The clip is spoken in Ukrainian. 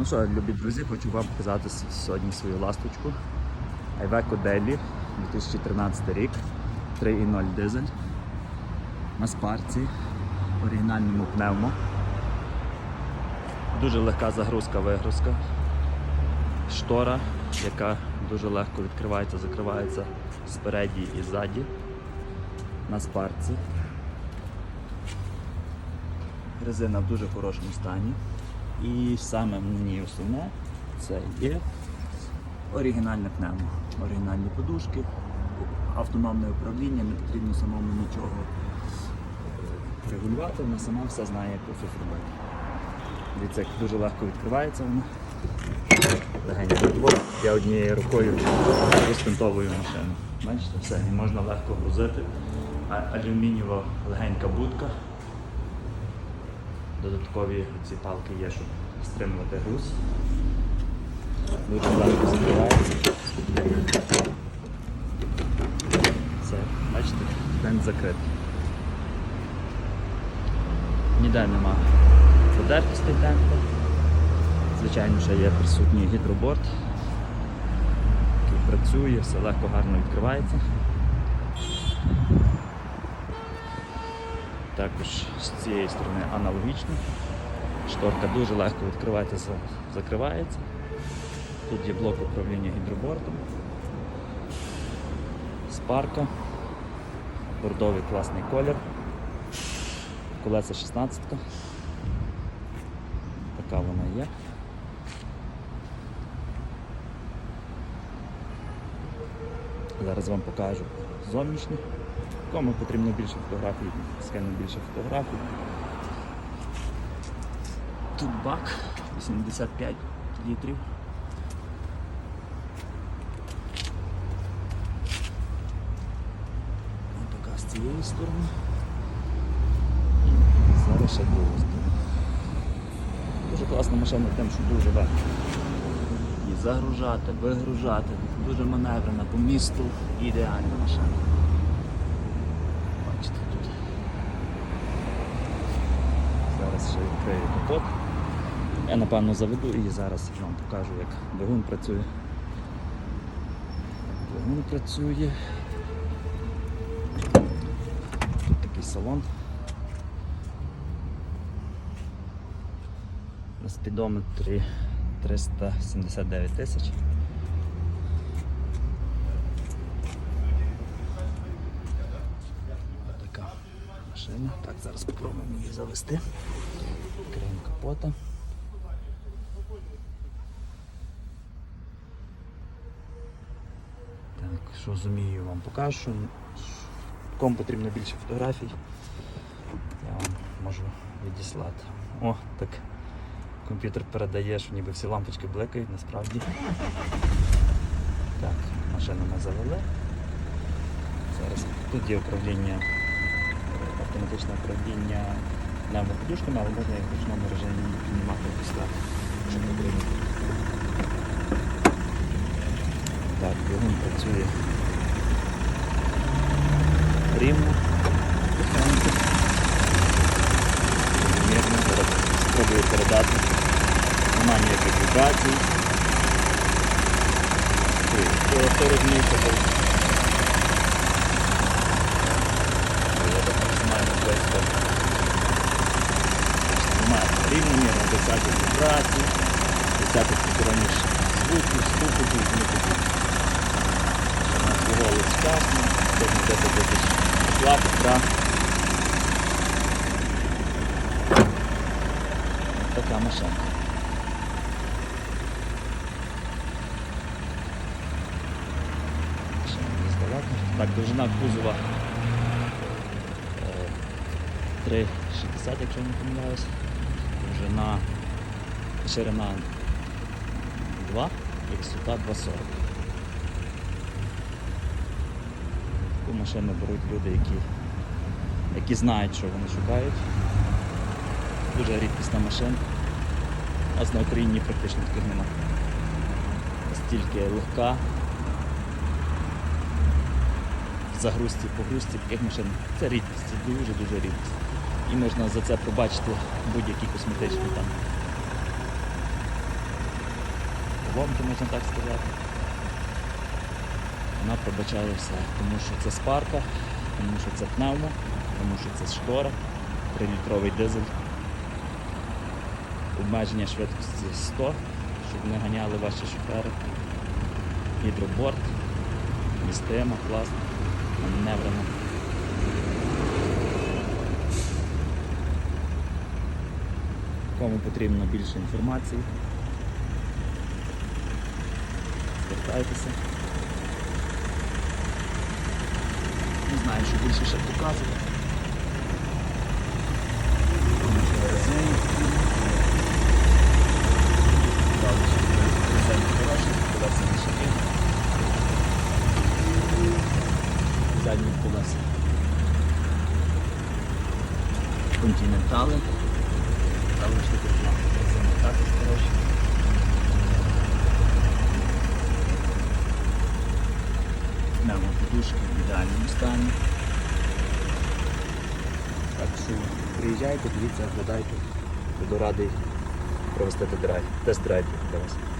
Ну що, любі друзі, хочу вам показати сьогодні свою ласточку. Iveco Daily 2013 рік, 3.0 дизель. На спарці, оригінальному пневмо. Дуже легка загрузка-вигрузка. Штора, яка дуже легко відкривається, закривається спереді і ззаді. На спарці. Резина в дуже хорошому стані. І саме мені основне це є оригінальне пневмо. Оригінальні подушки, автономне управління, не потрібно самому нічого е, регулювати, вона сама все знає, як це зробити. Дивіться, як дуже легко відкривається вона. Я однією рукою розпинтовую машину. Бачите, все, і можна легко грузити. Алюмінієва легенька будка. Додаткові ці палки є, щоб стримувати груз. Дуже легко закривається. Все, бачите, тент закритий. Ніде нема подертостей тента. Звичайно, ще є присутній гідроборд, який працює, все легко гарно відкривається. Також з цієї сторони аналогічно. Шторка дуже легко відкривається, закривається. Тут є блок управління гідробортом. Спарка. Бордовий класний колір. Колеса 16. Така вона є. Зараз вам покажу зовнішнє. Кому потрібно більше фотографій, скину більше фотографій. Тут бак 85 літрів. Ось така з цієї сторони. І зараз ще другу сторону. Дуже класна машина тим, що дуже легко. І загружати, вигружати, дуже маневрена по місту. Ідеальна машина. Бачите тут. Зараз ще відкрию. Я напевно заведу і зараз вам покажу, як двигун працює. Двигун працює. Тут такий салон. На спідометрі 379 тисяч. Така машина. Так, зараз спробуємо її завести. Відкриємо капота. Так, що зумію вам покажу. Кому потрібно більше фотографій, я вам можу відіслати. О, так комп'ютер передає, що ніби всі лампочки блекають, насправді. Так, машину ми завели. Зараз тут є управління, е, автоматичне управління пневмоподушками, але можна їх в ручному режимі піднімати опускати, якщо потрібно. Так, двигун працює рівно, тихенько. Рівномірно. Зараз спробую передати. Нема ніяких вібрацій. Ой, Хто розуміється, Немає рівномірно, без всяких вібрацій, всяких посторонніх звуків, стукотів, нас голос вчасно, 10 тисяч тепла, петра. Така машинка. Так, довжина кузова е, 3,60, якщо не помиляюсь. Довжина, ширина 2 і висота 2,40. Таку машину беруть люди, які, які знають, що вони шукають. Дуже рідкісна машина. У нас на Україні практично таких нема. Настільки легка. В загрузці, погрузці таких машин. Це рідкість, це дуже-дуже рідкість. І можна за це побачити будь-які косметичні там поломки, можна так сказати. Вона пробачає все, тому що це спарка, тому що це пневмо, тому що це шкора, 3-літровий дизель. Обмеження швидкості 100, щоб не ганяли ваші шофери. Гідроборд, містима, класно, маневрено. Кому потрібно більше інформації, звертайтеся. Не знаю, що більше ще показувати. Задні колеса. Континентали. Подушки в ідеальному стані. Так що приїжджайте, дивіться, оглядайте. Буду радий провести тест-драйв для вас.